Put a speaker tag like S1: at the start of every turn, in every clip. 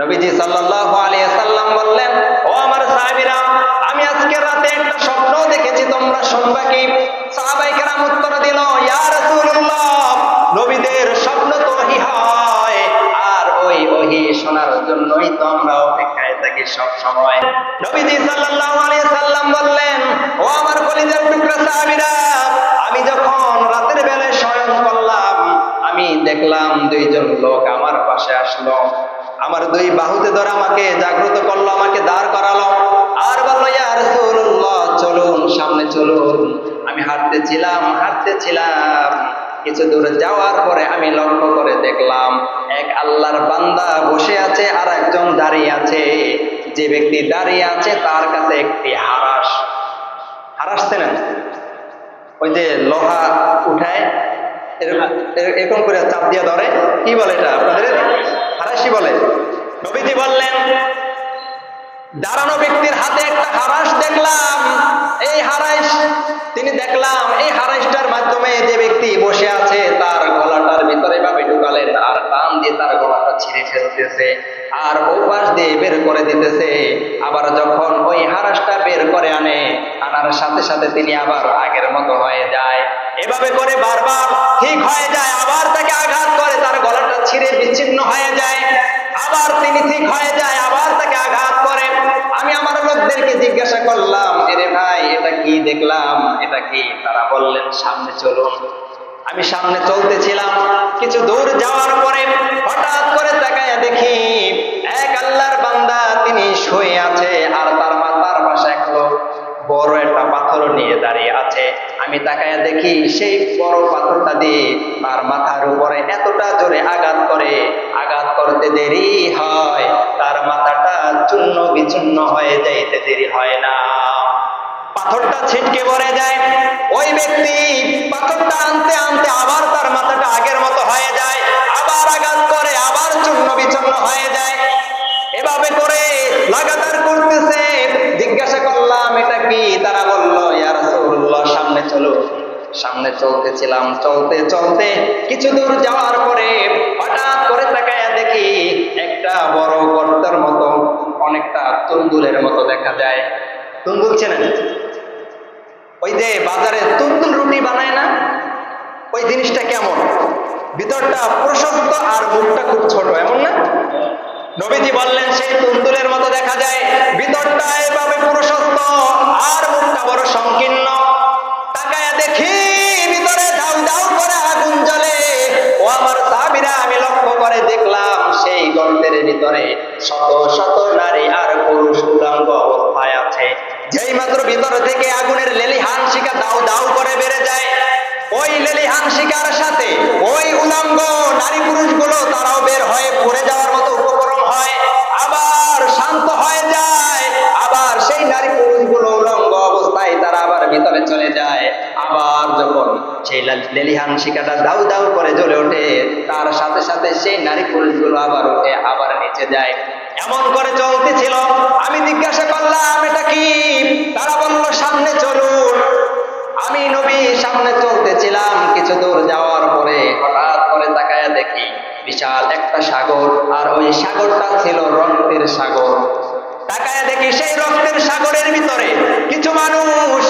S1: নবীজি সাল্লাল্লাহু আলাইহি সাল্লাম বললেন, ও আমার সাহাবীরা, আমি আজকে রাতে একটা স্বপ্ন দেখেছি, তোমরা শুনবা কি? সাহাবায়ে কেরাম উত্তর দিল, ইয়া রাসূলুল্লাহ, নবীদের স্বপ্ন তো ওহী হয়, আর ওই ওহী শোনার জন্যই তো আমরা অপেক্ষায় থাকি সব সময় নবীজি সাল্লাল্লাহু আলাইহি সাল্লাম বললেন, ও আমার কলিজার টুকরা সাহাবীরা, আমি যখন রাতের বেলায় শয়ন করলাম, আমি দেখলাম দুইজন লোক আমার পাশে আসলো। আমার দুই বাহুতে ধরে আমাকে জাগ্রত করল, আমাকে দাঁড় করালো। আর বলল, ইয়া রাসূলুল্লাহ, চলুন, সামনে চলুন। আমি হাঁটতেছিলাম হাঁটতেছিলাম। কিছু দূরে যাওয়ার পরে আমি লক্ষ্য করে দেখলাম, এক আল্লাহর বান্দা বসে আছে আর একজন দাঁড়িয়ে আছে। যে ব্যক্তি দাঁড়িয়ে আছে, তার কাছে একটি হারাস হারাস না ওই যে লোহা উঠায়, এরকম করে চাপ দিয়ে ধরে। কি বলে এটা আপনাদের? হারাসি বলে। নবীজি বললেন, দাঁড়ানো ব্যক্তির হাতে একটা হারাস দেখলাম। এই হারাইশ তিনি দেখলাম, এই হারাইশটার মাধ্যমে যে ব্যক্তি বসে আছে, তার গলাটার ভিতরে ভাবে ঢুকালেন আর টান দিয়ে তার গলাটা ছিঁড়ে ফেলতেছে আর ওপাশ দিয়ে বের করে দিতেছে। আবার যখন ওই হারাসটা বের করে আনে, আনার সাথে সাথে তিনি আবার আগের মতো হয়ে যায়। এভাবে করে বারবার ঠিক হয়ে যায়। বললেন সামনে চলুন। আমি সামনে চলতেছিলাম, কিছু দূর যাওয়ার পরে হঠাৎ করে তাকায় দেখি এক আল্লাহর বান্দা তিনি শুয়ে আছে আর তার মাথার পাশে এক লোক বড় একটা পাথর নিয়ে দাঁড়িয়ে আছে। আমি তাকায় দেখি সেই বড় পাথরটা দিয়ে তার মাথার উপরে এতটা জোরে আঘাত করে। আঘাত করতে দেরি হয়, তার মাথাটা চূর্ণ বিচূর্ণ হয়ে যাইতে দেরি হয় না। পাথরটা ছিটকে পড়ে যায়। ওই ব্যক্তি পাথরটা আনতে আনতে আবার তার মাথাটা আগের মতো হয়ে যায়, আবার আঘাত করে, আবার চূর্ণ বিচূর্ণ হয়ে যায়। এভাবে করে লাগাতার করতেছে। জিজ্ঞাসা করলাম, এটা কি? তারা বলল, ইয়া রাসূলুল্লাহ, সামনে চলো। সামনে চলতেছিলাম, চলতে চলতে কিছু দূর যাওয়ার পরে হঠাৎ করে তাকায়া দেখি একটা বড় গর্তের মতো, অনেকটা তন্দুরের মতো দেখা যায়। তুন্দুল চেনেন? ওই যে বাজারে তুন্দুল রুটি বানায় না, ওই জিনিসটা কেমন? ভিতরটা প্রশস্ত আর মুখটা খুব ছোট, এমন না? নবীজি বললেন, সেই তুন্দুলের মতো দেখা যায়, ভিতরটা এভাবে প্রশস্ত আর মুখটা বড় সংকীর্ণ। শিকাটা দাউ দাউ করে জ্বলে ওঠে। তার সাথে সাথে সেই নারী পুরুষগুলো আবার ওঠে আবার নিচে যায়। এমন করে চলতেছিল। আমি জিজ্ঞাসা করলাম, এটা কি? তারা বলল, সামনে চলুন। আমি নবী সামনে চলতেছিলাম কিছু দূর যাওয়ার পরে। হঠাৎ করে তাকায়া দেখি বিশাল একটা সাগর, আর ওই সাগরটা ছিল রক্তের সাগর। তাকায়া দেখি সেই রক্তের সাগরের ভিতরে কিছু মানুষ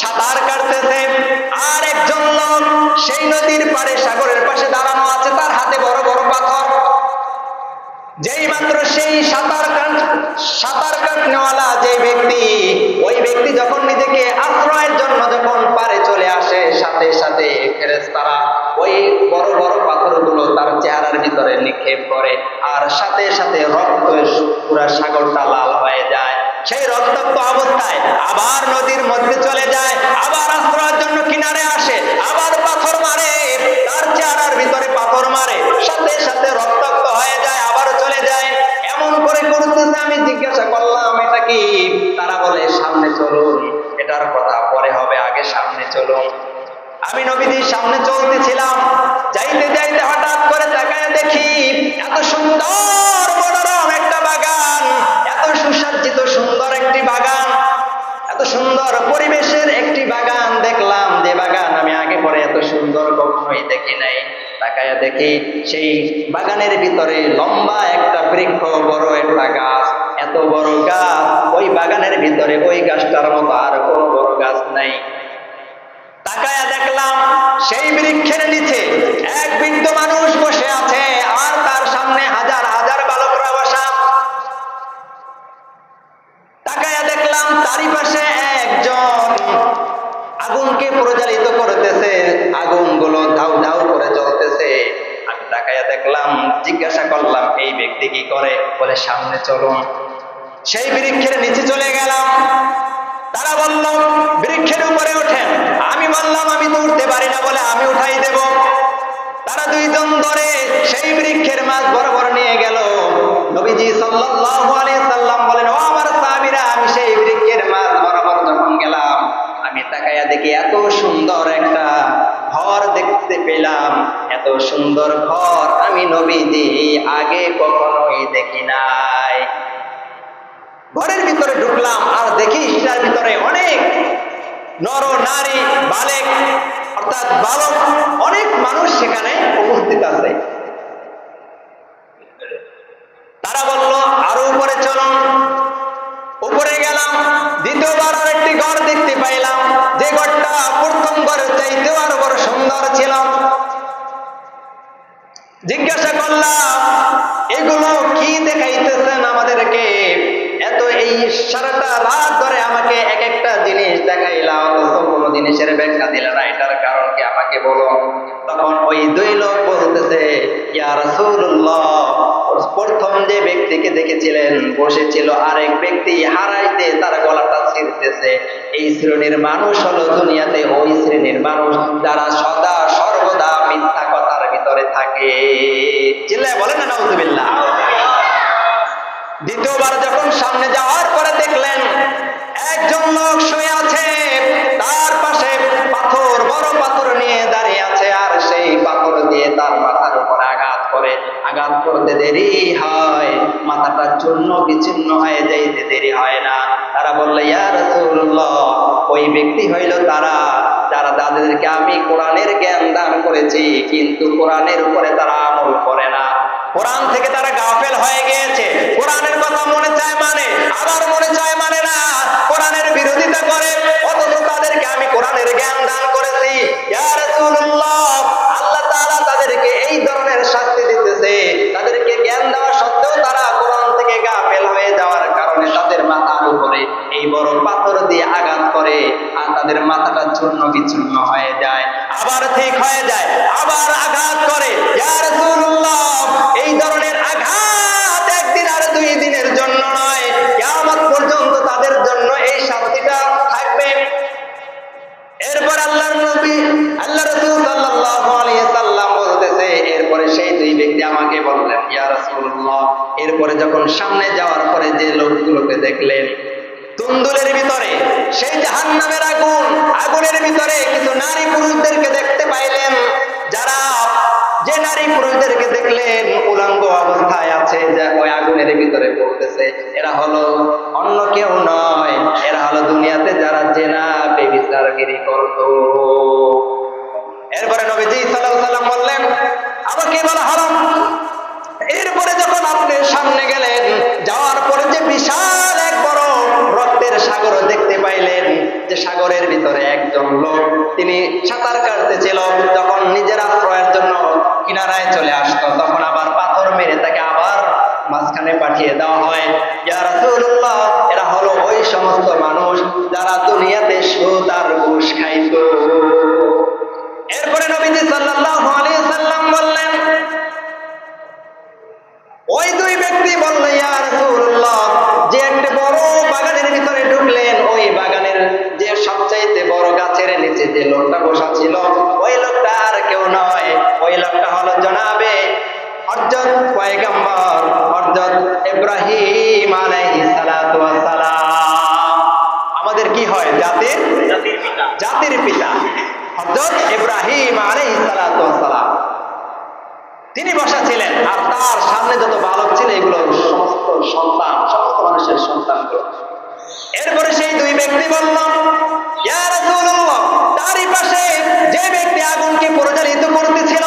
S1: সাঁতার কাটতেছে। আর লোক সেই নদীর পাড়ে সাগরের পাশে দাঁড়ানো আছে তার হাতে বড় বড় পাথর। যেই মাত্র সেই সাঁতার কাট, সাঁতার কাটনেওয়ালা যে ব্যক্তি, ওই ব্যক্তি যখন নিজেকে আশ্রয়ের জন্য যখন পারে চলে আসে, সাথে সাথে ফেরেশতারা ওই বড় বড় পাথরগুলো তার চেহারার ভিতরে নিক্ষেপ করে আর সাথে সাথে রক্ত পুরা সাগরটা লাল হয়ে যায়। সেই রক্তাক্ত অবস্থায় আবার নদীর মধ্যে চলে যায়, আবার আশ্রয়ের জন্য কিনারে আসে চলুন আমি নবীজির সামনে চলতেছিলাম। যাইতে যাইতে হঠাৎ করে তাকায় দেখি, এত সুন্দর মনোরম একটা বাগান, এত সুসজ্জিত সুন্দর একটি বাগান, এত সুন্দর পরিবেশের একটি বাগান দেখলাম যে বাগান আমি আগে পরে এত সুন্দর কখনোই দেখি নাই। তাকায়া দেখি সেই বাগানের ভিতরে লম্বা একটা বৃক্ষ, বড় একটা গাছ, এত বড় গাছ, ওই বাগানের ভিতরে ওই গাছটার মতো আর কোনো বড় গাছ নাই। তাকায়া দেখলাম সেই বৃক্ষের নিচে এক বৃদ্ধ মানুষ বসে আছে, আর তার সামনে হাজার হাজার বালকরা বসা। তাকায়া দেখলাম তারই পাশে একজন আগুনকে প্রজ্বালিত করতেছে, আগুনগুলো ধাউ ধাউ করে জ্বলতেছে। আমি তাকায়া দেখলাম, জিজ্ঞাসা করলাম, এই ব্যক্তি কি করে? বলে, সামনে চলুন। সেই বৃক্ষের নিচে চলে গেলাম। তারা বলল, বৃক্ষের উপরে ওঠেন। আমি বললাম, আমি তো উঠতে পারি না বলে আমি উঠাই দেব। তারা দুইজন ধরে সেই বৃক্ষের মাছ বরাবর নিয়ে গেল। নবীজি সাল্লাল্লাহু সাল্লাম বলেন, ও আমার সাহাবীরা, আমি সেই বৃক্ষের মাছ বরাবর যখন গেলাম, আমি তাকায়া দেখি এত সুন্দর একটা ঘর দেখতে পেলাম। এত সুন্দর ঘর আমি নবীজি আগে কখনোই দেখি নাই। ঘরের ভিতরে ঢুকলাম আর দেখি সেটার ভিতরে অনেক নর নারী বালেক অর্থাৎ বালক অনেক মানুষ সেখানে উপস্থিত আছে। তারা বলল, আরও উপরে উপরে গেলাম, দ্বিতীয়বার আর একটি দেখতে পাইলাম। যে প্রথম চাইতেও আরও বড় সুন্দর ছিল। জিজ্ঞাসা করলাম, এগুলো কি দেখাইতেছেন আমাদেরকে? এত এই সারাটা রাত ধরে আমাকে এক একটা জিনিস দেখাইলাম কোনো জিনিসের ব্যাখ্যা দিলে বলো। তখন ওই দুই লোক বলতেছে প্রথম যে ব্যক্তিকে দেখেছিলেন, বসেছিল আরেক ব্যক্তি হারাইতে তার গলাটা ছিঁড়তেছে। এই শ্রেণির মানুষ হলো দুনিয়াতে ওই শ্রেণির মানুষ যারা সদা সর্বদা মিথ্যা কথার ভিতরে থাকে। চিল্লায় বলেন না, নাউজুবিল্লাহ। দ্বিতীয়বার যখন সামনে যাওয়ার পরে দেখলেন, একজন লোক শুয়ে আছে, তার পাশে পাথর বড় দেরি হয় মাথাটা চূর্ণ বিচ্ছিন্ন হয়ে যাইতে দেরি হয় না। তারা বললে ইয়ার ওই ব্যক্তি হইল তারা, যারা তাদেরকে আমি কোরআনের জ্ঞান দান করেছি, কিন্তু কোরআনের উপরে তারা আমল করে না। কোরআন থেকে তারা গাফেল হয়ে তাদের মাথাটা চূর্ণ বিচূর্ণ হয়ে যায়, আবার ঠিক হয়ে যায়, আবার আঘাত করে। এই ধরনের আঘাত একদিন আর দুই দিনের জন্য নয়। কিয়ামত পর্যন্ত তাদের জন্য এই শাস্তিটা থাকবে। এরপর নবী, আল্লাহ রাসূল সাল্লাম বলতেছে, এরপরে সেই দুই ব্যক্তি আমাকে বললেন রাসূলুল্লাহ, এরপরে যখন সামনে যাওয়ার পরে যে লোকগুলোকে দেখলেন তুন্দুলের ভিতরে, সেই জাহান্নামের আগুন, আগুনের ভিতরে কিছু নারী পুরুষদেরকে দেখতে পাইলেন। যারা যে নারী পুরুষদেরকে দেখলেন, উলঙ্গ অবস্থায় আছে, যে ওই আগুনের ভিতরে পড়তেছে, এরা হলো অন্য কেউ নয়, এরা হলো দুনিয়াতে যারা জেনা, বেবিচারগিরি করত। এরপরে নবীজি সাল্লাম বললেন আমাকে বলা হলো এরপরে যখন আপনি সামনে গেলেন, যাওয়ার পরে যে বিশাল সাগর দেখতে পাইলেন যে সাগরের ভিতরে একজন লোক। তিনি সাঁতার কাটতেছিল যখন নিজের আশ্রয়ের জন্য কিনারায় চলে আসতো। তখন আবার পাথর মেরে তাকে আবার মাঝখানে পাঠিয়ে দেওয়া হয়। এরা হলো ওই সমস্ত মানুষ যারা দুনিয়াতে সুদ আর ঘুষ খাইতো। এরপরে নবীজি সাল্লাল্লাহু আলাইহি সাল্লাম বললেন, ওই দুই ব্যক্তি বলল, ইয়া রাসূলুল্লাহ একজন ইব্রাহিম তিনি বসা ছিলেন, আর তার সামনে যত বালক ছিল, এগুলো সমস্ত সন্তান, সমস্ত মানুষের সন্তান এরপরে সেই দুই ব্যক্তি বলল তারই পাশে যে ব্যক্তি আগুনকে পরিচালিত করতেছিল,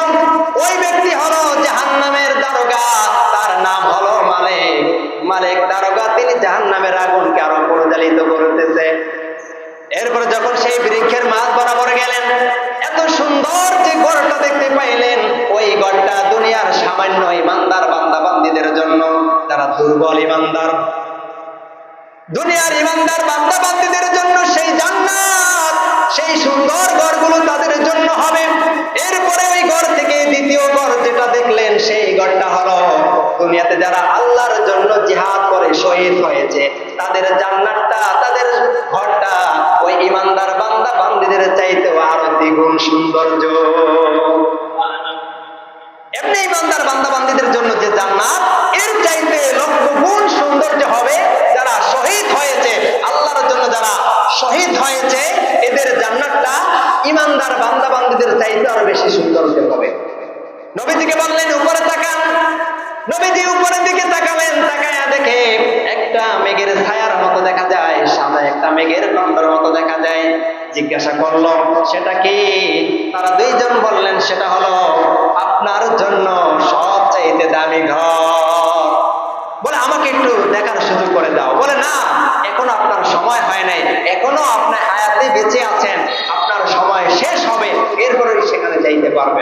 S1: ওই ব্যক্তি হলো জাহান্নামের দারোগা। তার নাম হলো মালিক। মালিক দারোগা, তিনি জাহান্নামের আগুনকে আরও পরিচালিত করতেছে। এরপরে যখন সেই বৃক্ষের মাঝ বরাবর গেলেন, এত সুন্দর যে গড়টা দেখতে পাইলেন, ওই গড়টা দুনিয়ার সামান্য ইমানদার বান্দাবান্দিদের জন্য তারা দুর্বল ইমানদার। দুনিয়ার ইমানদার বান্দাবান্দিদের জন্য সেই জান্নাত। সৌন্দর্য। এমনি ইমানদার বান্দা বান্দিদের জন্য যে জান্নাত, এর চাইতে লক্ষ গুণ সৌন্দর্য হবে যারা শহীদ হয়েছে। আল্লাহর জন্য যারা শহীদ হয়েছে, এদের জান্নাতটা ইমানদার বান্দা বান্দিদের চাইতে আরও বেশি সৌন্দর্য হবে। নবীজিকে বললেন, উপরে তাকান। নবীজি উপরের দিকে তাকালেন, তাকায়া দেখে একটা মেঘের ছায়ার মতো দেখা যায়, সাদা একটা মেঘের খণ্ডের মতো দেখা যায়। জিজ্ঞাসা করল, সেটা কি? তারা দুইজন বললেন, সেটা হলো আপনার জন্য সবচাইতে দামি ঘর। বলে, আমাকে একটু দেখার সুযোগ করে দাও। বলে, না, এখনও আপনার সময় হয় নাই। এখনও আপনার হায়াতে বেঁচে আছেন। আপনার সময় শেষ হবে। এরপরে সেখানে যাইতে পারবেন।